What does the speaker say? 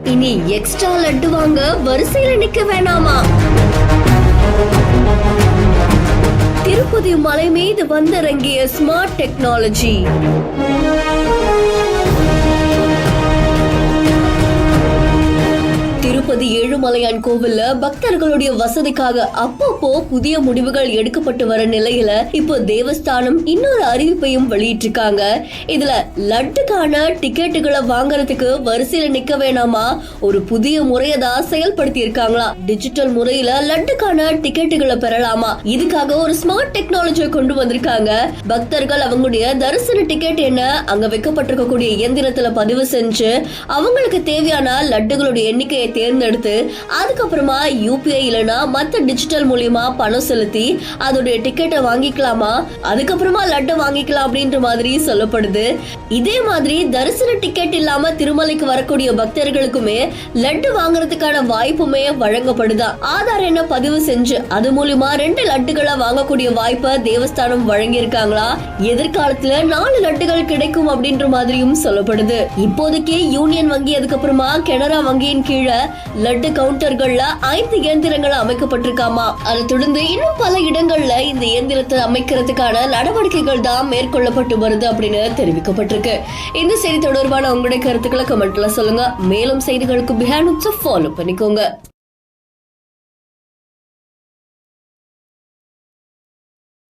இனி எக்ஸ்ட்ரா லட்டு வாங்க வரிசையில நிக்க வேணாமா? திருப்பதி மலை மீது வந்திறங்கிய ஸ்மார்ட் டெக்னாலஜி திருப்பதி ஏழுமலையான் கோவில்ல பக்தர்களுடைய வசதிக்காக அப்பப்போ புதிய முடிவுகள் எடுக்கப்பட்டு வர நிலையில இப்போ தேவஸ்தானம் இன்னொரு அறிவிப்பையும் வெளியிட்டிருக்காங்க. இதுல லட்டுக்கான டிக்கெட்டுகளை வாங்குறதுக்கு வரிசையில நிக்க வேணாமா? ஒரு புதிய முறையை தான் செயல்படுத்தி இருக்காங்களா டிஜிட்டல் முறையில லட்டுக்கான டிக்கெட்டுகளை பெறலாமா? இதுக்காக ஒரு ஸ்மார்ட் டெக்னாலஜியை கொண்டு வந்திருக்காங்க. பக்தர்கள் அவங்களுடைய தரிசன டிக்கெட் என்ன? அங்க வைக்கப்பட்டிருக்கக்கூடிய இயந்திரத்துல பதிவு செஞ்சு அவங்களுக்கு தேவையான லட்டுகளுடைய எண்ணிக்கையை தேர்ந்தெடுத்து அதுக்கப்புறமா யூபிஐ இல்லனா மத்த டிஜிட்டல் மூலியமா பணம் செலுத்தி அதோடைய டிக்கெட்டை வாங்கிக்கலாமா? அதுக்கப்புறமா லட்டு வாங்கிக்கலாம் அப்படின்ற மாதிரி சொல்லப்படுது. இதே மாதிரி தரிசன டிக்கெட் இல்லாம திருமலைக்கு வரக்கூடிய பக்தர்களுக்குமே லட்டு வாங்குறதுக்கான வாய்ப்புமே வழங்கப்படுதா. ஆதார் என்ன பதிவு செஞ்சு அது மூலியமா ரெண்டு லட்டுகளை வாங்கக்கூடிய வாய்ப்பை தேவஸ்தானம் வழங்கியிருக்காங்களா? எதிர்காலத்துல நாலு லட்டுகள் கிடைக்கும் அப்படின்ற மாதிரியும் சொல்லப்படுது. இப்போதைக்கு யூனியன் வங்கி அதுக்கப்புறமா கனரா வங்கியின் கீழே லட்டு கவுண்டர்கள்ல ஐந்து இயந்திரங்கள் அமைக்கப்பட்டிருக்காமா? அதை தொடர்ந்து இன்னும் பல இடங்கள்ல இந்த இயந்திரத்தை அமைக்கிறதுக்கான நடவடிக்கைகள் தான் மேற்கொள்ளப்பட்டு வருது அப்படின்னு தெரிவிக்கப்பட்டிருக்கு. இந்த செய்தி தொடர்பான உங்களுடைய கருத்துக்களை கமெண்ட்ல சொல்லுங்க. மேலும் செய்திகளுக்கு பிஹான் ஃபாலோ பண்ணிக்கோங்க.